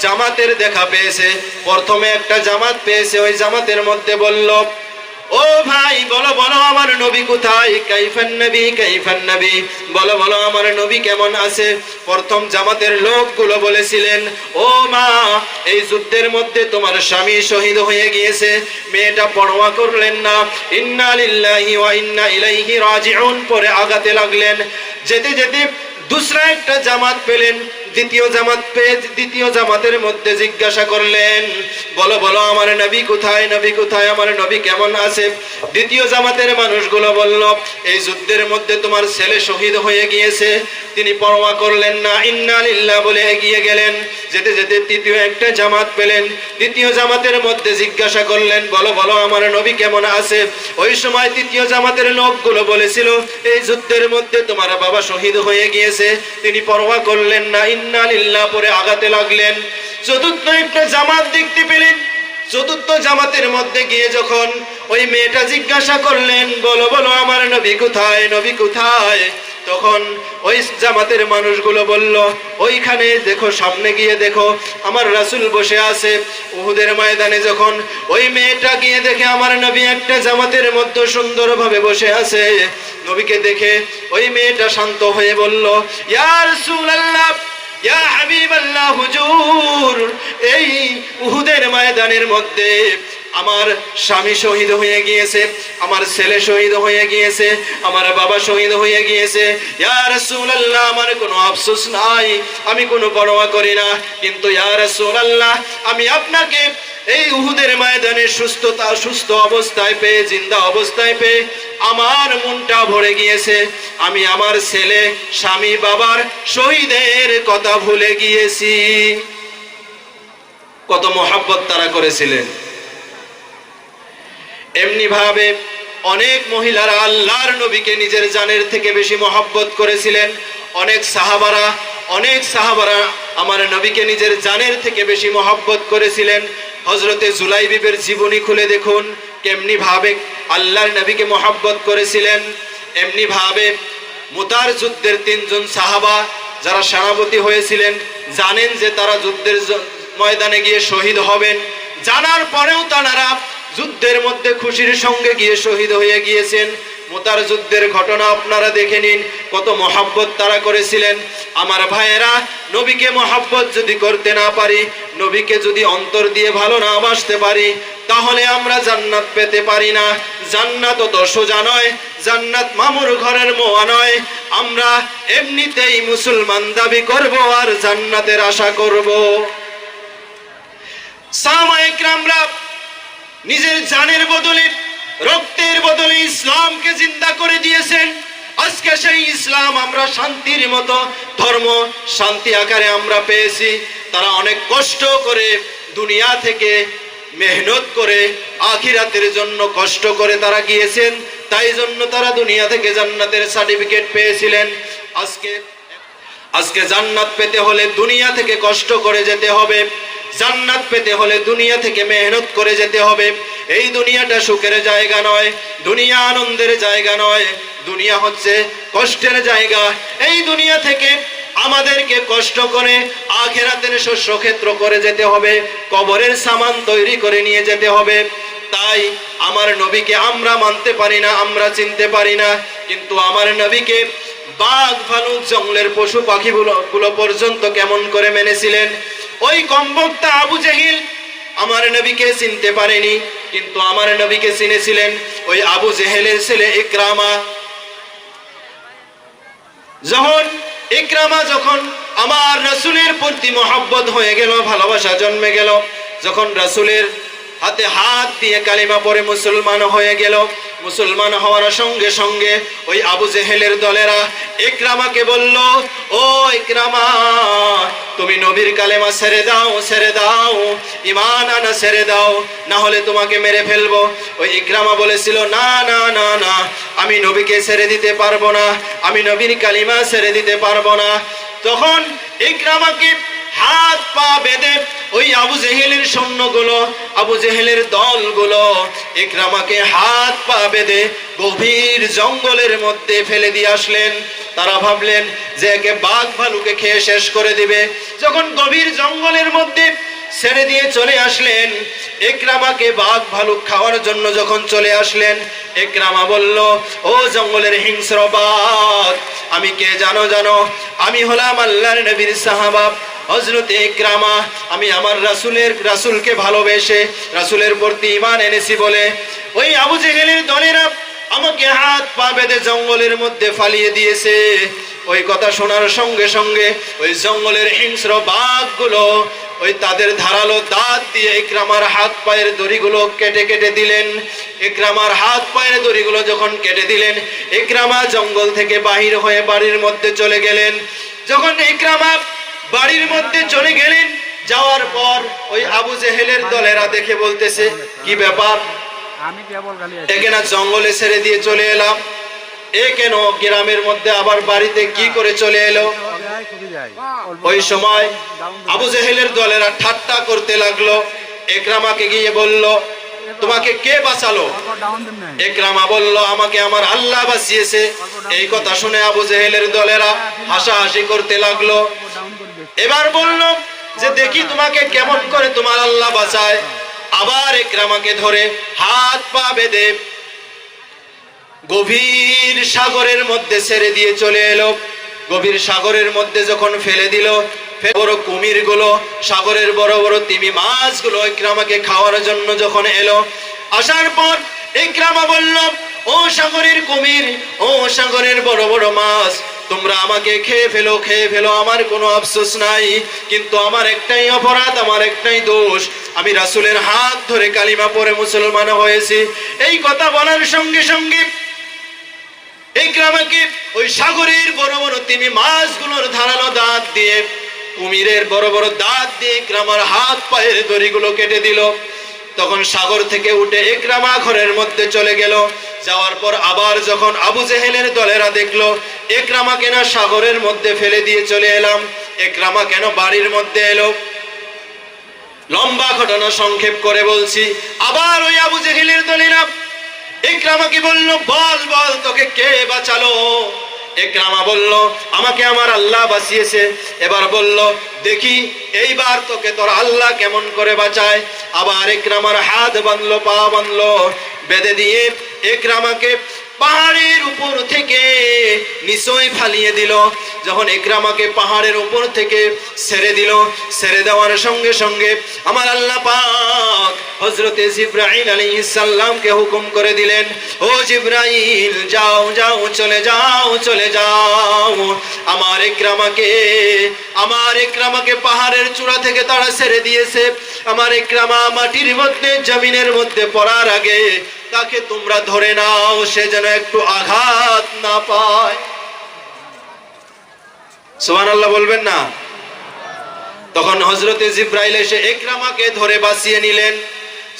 জামাতের দেখা পেয়েছে। প্রথমে একটা জামাত পেয়েছে, ওই জামাতের মধ্যে বলল, ও ভাই, বলো বলো আমার নবী কোথায়? কাইফান নবী কাইফান নবী। বলো বলো আমার নবী কেমন আছে? প্রথম জামাতের লোকগুলো বলেছিলেন, ও মা, এই যুদ্ধের মধ্যে তোমার স্বামী শহীদ হয়ে গিয়েছে। মেয়েটা পরোয়া করলেন না। ইন্না লিল্লাহি ওয়া ইন্না ইলাইহি রাজিউন। পরে আগাতে লাগলেন। যেতে যেতে দুসরা একটা জামাত পেলেন। দ্বিতীয় জামাত পেয়ে দ্বিতীয় জামাতের মধ্যে জিজ্ঞাসা করলেন, বলো বলো, আমার নবী কোথায় নবী কোথায়, আমার নবী কেমন আছে? দ্বিতীয় জামাতের মানুষগুলো বলল, এই যুদ্ধের মধ্যে তোমার ছেলে শহীদ হয়ে গিয়েছে, তিনি পরোয়া করলেন না, ইন্না লিল্লাহ বলে এগিয়ে গেলেন। যেতে যেতে তৃতীয় একটা জামাত পেলেন। তৃতীয় জামাতের মধ্যে জিজ্ঞাসা করলেন, বলো বলো, আমার নবী কেমন আছে? ওই সময় তৃতীয় জামাতের লোকগুলো বলেছিল, এই যুদ্ধের মধ্যে তোমার বাবা শহীদ হয়ে গিয়েছে। তিনি পরোয়া করলেন না, ইন্না লিল্লাহ, পরে আগাতে লাগলেন। চতুর্থ একটা জামাত দেখতে পেলেন। চতুর্থ জামাতের মধ্যে গিয়ে যখন ওই মেয়েটা জিজ্ঞাসা করলেন, বলো বলো, আমার নবী কোথায়? নবী কোথায়? তখন ওই জামাতের মানুষগুলো বলল, ওইখানে দেখো, সামনে গিয়ে দেখো, আমার রাসূল বসে আছে। উহুদের ময়দানে যখন ওই মেয়েটা গিয়ে দেখে, আমার নবী একটা জামাতের মধ্যে সুন্দরভাবে বসে আছে। নবীকে দেখে ওই মেয়েটা শান্ত হয়ে বলল, ইয়া রাসূলুল্লাহ, ইয়া হাবিবাল্লাহ, হুজুর, এই উহুদের ময়দানের মধ্যে আমার স্বামী শহীদ হয়ে গিয়েছে, আমার ছেলে শহীদ হয়ে গিয়েছে, আমার বাবা শহীদ হয়ে গিয়েছে। ইয়া রাসূলুল্লাহ, আমার কোনো আফসোস নাই, আমি কোনো পরোয়া করি না। কিন্তু ইয়া রাসূলুল্লাহ, আমি আপনাকে এই উহুদের ময়দানে সুস্থতা, সুস্থ অবস্থায় পেয়ে, জিন্দা অবস্থায় পেয়ে আমার মনটা ভরে গিয়েছে। আমি আমার ছেলে, স্বামী, বাবার শহীদের কথা ভুলে গিয়েছি। কত মোহাব্বত তারা করেছিলেন। এমনি ভাবে অনেক মহিলারা আল্লাহর নবীকে নিজের জানের থেকে বেশি মহব্বত করেছিলেন। অনেক সাহাবারা অনেক সাহাবারা আমার নবীকে নিজের জানের থেকে বেশি মহাব্বত করেছিলেন। হজরতে জুলাইবিবের জীবনী খুলে দেখুন কেমনি ভাবে আল্লাহর নবীকে মহাব্বত করেছিলেন। এমনি ভাবে মুতার যুদ্ধের তিনজন সাহাবা যারা সেনাপতি হয়েছিলেন, জানেন যে তারা যুদ্ধের ময়দানে গিয়ে শহীদ হবেন। জানার পরেও তারা যুদ্ধের মধ্যে খুশির সঙ্গে গিয়ে শহীদ হয়ে গিয়েছেন। মোতার যুদ্ধের ঘটনা আপনারা দেখে নিন, কত মহাব্বত তারা করেছিলেন। আমার ভাইয়েরা, নবীকে মহাব্বত যদি করতে না পারি, নবীকে যদি অন্তর দিয়ে ভালো না বাসতে পারি, তাহলে আমরা জান্নাত পেতে পারি না। জান্নাত অত সোজা নয়, জান্নাত মামুর ঘরের মোয়া নয়। আমরা এমনিতেই মুসলমান দাবি করব আর জান্নাতের আশা করব। সামাইকরামরা নিজের জানের বদলে, রক্তের বদলে ইসলামকে জিন্দা করে দিয়েছেন। আজকে সেই ইসলাম আমরা শান্তির মতো, ধর্ম, শান্তি আকারে আমরা পেয়েছি। তারা অনেক কষ্ট করে দুনিয়া থেকে মেহনত করে আখিরাতের জন্য কষ্ট করে তারা গিয়েছেন। তাই জন্য তারা দুনিয়া থেকে জান্নাতের সার্টিফিকেট পেয়েছিলেন। আজকে আজকে জান্নাত পেতে হলে দুনিয়া থেকে কষ্ট করে যেতে হবে। জান্নাত পেতে হলে দুনিয়া থেকে মেহনত করে যেতে হবে। এই দুনিয়াটা সুখের জায়গা নয়, দুনিয়া আনন্দের জায়গা নয়, দুনিয়া হচ্ছে কষ্টের জায়গা। এই দুনিয়া থেকে আমাদেরকে কষ্ট করে আখেরাতের শস্য ক্ষেত্র করে যেতে হবে, কবরের সামান তৈরি করে নিয়ে যেতে হবে। তাই আমার নবীকে আমরা মানতে পারি না, আমরা চিনতে পারি না, কিন্তু আমার নবীকে বাঘ, ভালুক, জঙ্গলের পশু পাখিগুলো, গুলো পর্যন্ত কেমন করে মেনেছিলেন? ওই কম্বকটা আবু জেহিল। আমার নবীকে চিনতে পারেনি, কিন্তু আমার নবীকে চিনেছিলেন ওই আবু জেহেলের ছেলে ইকরামা। যখন ইকরামা যখন আমার রাসূলের প্রতি মহব্বত হয়ে গেল, ভালোবাসা জন্মে গেল, যখন রাসূলের হাতে হাত দিয়ে কালিমা পরে মুসলমান হয়ে গেল। মুসলমান হওয়ার সঙ্গে সঙ্গে ওই আবু জেহেলের দলেরা ইকরামাকে বলল, ও ইকরামা, তুমি নবীর কালেমা ছেড়ে দাও ছেড়ে দাও ইমান আনা ছেড়ে দাও, না হলে তোমাকে মেরে ফেলব। ওই ইকরামা বলেছিল, না না না না, আমি নবীকে ছেড়ে দিতে পারব না, আমি নবীর কালিমা ছেড়ে দিতে পারব না। তখন ইকরামাকে হাত পা বেঁধে ওই আবু জেহেলের সৈন্যগুলো, আবু জেহেলের দলগুলো একরামাকে হাত পা বেঁধে গভীর জঙ্গলের মধ্যে ফেলে দিয়ে আসলেন। তারা ভাবলেন যে একে বাঘ ভালুকে খেয়ে শেষ করে দিবে। যখন গভীর জঙ্গলের মধ্যে ছেড়ে দিয়ে চলে আসলেন একরামাকে বাঘ ভালুক খাওয়ার জন্য যখন চলে আসলেন একরামা বলল, ও জঙ্গলের হিংস্র বাঘ, আমি কে জানো জানো? আমি হলাম আল্লাহর নবীর সাহাবা। হজরতে ইকরামা আমি আমার রাসূলের, রাসূলকে ভালোবেসে রাসূলের প্রতি ঈমান এনেছি বলে ওই আবু জেহেলের দলেরা আমাকে হাত পা বেঁধে জঙ্গলের মধ্যে ফালিয়ে দিয়েছে। ওই কথা শোনার সঙ্গে সঙ্গে ওই জঙ্গলের হিংস্র বাঘগুলো ওই তাদের ধারালো দাঁত দিয়ে ইকরামার হাত পায়ের দড়িগুলো কেটে কেটে দিলেন। ইকরামার হাত পায়ের দড়িগুলো যখন কেটে দিলেন ইকরামা জঙ্গল থেকে বাহির হয়ে বাড়ির মধ্যে চলে গেলেন। যখন ইকরামা বাড়ির মধ্যে চলে গেলেন। যাওয়ার পর ওই আবু জেহেলের দলেরা দেখে বলতেছে কি ব্যাপার? একে না জঙ্গলে ছেড়ে দিয়ে চলে এলাম। এ কেন গ্রামের মধ্যে আবার বাড়িতে কি করে চলে এলো? ওই সময় আবু জেহেলের দলেরা ঠাট্টা করতে লাগল। একরামাকে গিয়ে বলল তোমাকে কে বাঁচালো? একরামা বলল আমাকে আমার আল্লাহ বাঁচিয়েছে। এই কথা শুনে আবু জেহেলের দলেরা হাসাহাসি করতে লাগল। এবার বলল যে দেখি তোমাকে কেমন করে তোমার আল্লাহ বাঁচায়। আবার একরামাকে ধরে হাত পা বেঁধে গভীর সাগরের মধ্যে ছেড়ে দিয়ে চলে এলো। গভীর সাগরের মধ্যে যখন ফেলে দিল বড় কুমিরগুলো সাগরের বড় বড় তিমি মাছগুলো ইকরামাকে খাওয়ার জন্য যখন এলো, আসার পর ইকরামা বলল, ও সাগরের কুমির, ও সাগরের বড় বড় মাছ তোমরা আমাকে খেয়ে ফেলো খেয়ে ফেলো, আমার কোনো আফসোস নাই। কিন্তু আমার একটাই অপরাধ, আমার একটাই দোষ। আমি রাসুলের হাত ধরে কালিমা পরে মুসলমান হয়েছি। এই কথা বলার সঙ্গে সঙ্গে এই গ্রামকে ওই সাগরের বড় বড় তিমি মাছগুলোর ধারালো দাঁত দিয়ে, কুমিরের বড় বড় দাঁত দিয়ে গ্রামার হাত পায়ের দড়িগুলো কেটে দিল। তখন সাগর থেকে উঠে একরামা ঘরের মধ্যে চলে গেল। যাওয়ার পর আবার যখন আবু জেহেলের দলেরা দেখল একরামা কেন সাগরের মধ্যে ফেলে দিয়ে চলে এলাম। একরামা কেন বাড়ির মধ্যে এলো? লম্বা ঘটনা সংক্ষেপ করে বলছি। আবার ওই আবু জেহেলের দলেরা ইকরামাকে বলল? বল বল, তোকে কে বাঁচালো? ইকরামা বলল, আমাকে আমার আল্লাহ বাঁচিয়েছে। এবার বলল, দেখি, এইবার তোকে তোর আল্লাহ কেমন করে বাঁচায়। আবার ইকরামার হাত বাঁধলো, পা বাঁধলো। বেঁধে দিয়ে ইকরামাকে পাহাড়ের উপর থেকে নিচয় ফালিয়ে দিল। যখন একরামাকে পাহাড়ের উপর থেকে ছেড়ে দিল, ছেড়ে দেওয়ার সঙ্গে সঙ্গে আমার আল্লাহ পাক হজরতে জিব্রাইল আলাইহিস সালামকে হুকুম করে দিলেন, ও জিব্রাইল, যাও যাও, চলে যাও চলে যাও। আমার একরামাকে আমার একরামাকে পাহাড়ের চূড়া থেকে তারা ছেড়ে দিয়েছে। আমার একরামা মাটির মধ্যে, জমিনের মধ্যে পড়ার আগে তাকে তোমরা ধরে নাও, সে যেন একটু আঘাত না পায়। সুমান আল্লাহ বলবেন না? তখন হজরতে জিব্রাইল এসে একরামাকে ধরে বাঁচিয়ে নিলেন।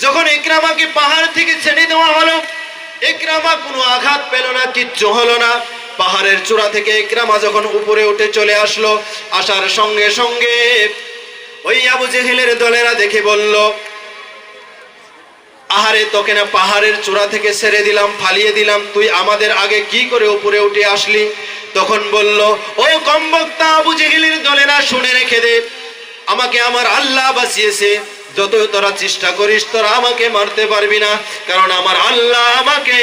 যখন একরামাকে পাহাড় থেকে ছেড়ে দেওয়া হলো, একরামা কোনো আঘাত পেল না, কিচ্ছু হলো না। পাহাড়ের চূড়া থেকে একরামা যখন উপরে উঠে চলে আসলো, আসার সঙ্গে সঙ্গে ওই আবু জেহেলের দলেরা দেখে বলল আহারে তোকে না পাহাড়ের চূড়া থেকে ছেড়ে দিলাম, ফালিয়ে দিলাম। তুই আমাদের আগে কি করে উপরে উঠে আসলি? তখন বলল, ও কমবক্তা আবু জেহেলের দলেরা শুনে রেখে দে। আমাকে আমার আল্লাহ বাঁচিয়েছে। যত তোরা চেষ্টা করিস, তোরা আমাকে মারতে পারবি না, কারণ আমার আল্লাহ আমাকে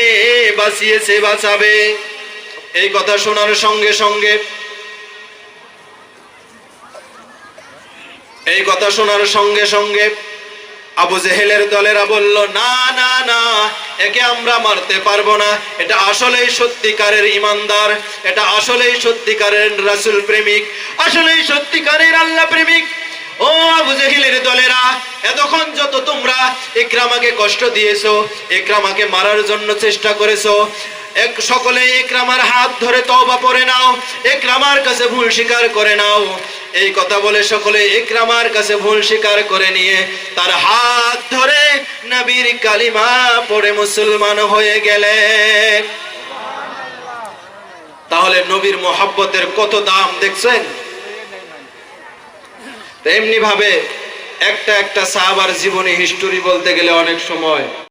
বাঁচিয়েছে, বাঁচাবে। এই কথা শোনার সঙ্গে সঙ্গে, এই কথা শোনার সঙ্গে সঙ্গে আবু জেহেলের দলেরা বলল, না না না, একে আমরা মারতে পারব না। এটা আসলেই সত্যিকারের ইমানদার, এটা আসলেই সত্যিকারের রাসুল প্রেমিক, আসলেই সত্যিকারের আল্লাহ প্রেমিক। ও আবু জেহেলের দলেরা, এতক্ষণ যত তোমরা ইকরামাকে কষ্ট দিয়েছ ইকরামাকে মারার জন্য চেষ্টা করেছ, এক সকলে একরামার হাত ধরে তওবা নাও, একরামার কাছে ভুল স্বীকার করে নাও। এই কথা বলে সকলে একরামার কাছে ভুল স্বীকার করে নিয়ে তার হাত ধরে নবীর কালিমা পড়ে মুসলমান হয়ে গেলেন। তাহলে নবীর মোহাব্বতের কত দাম দেখছেন? তেমনি ভাবে একটা একটা সাহাবার জীবনী হিস্টোরি বলতে গেলে অনেক সময়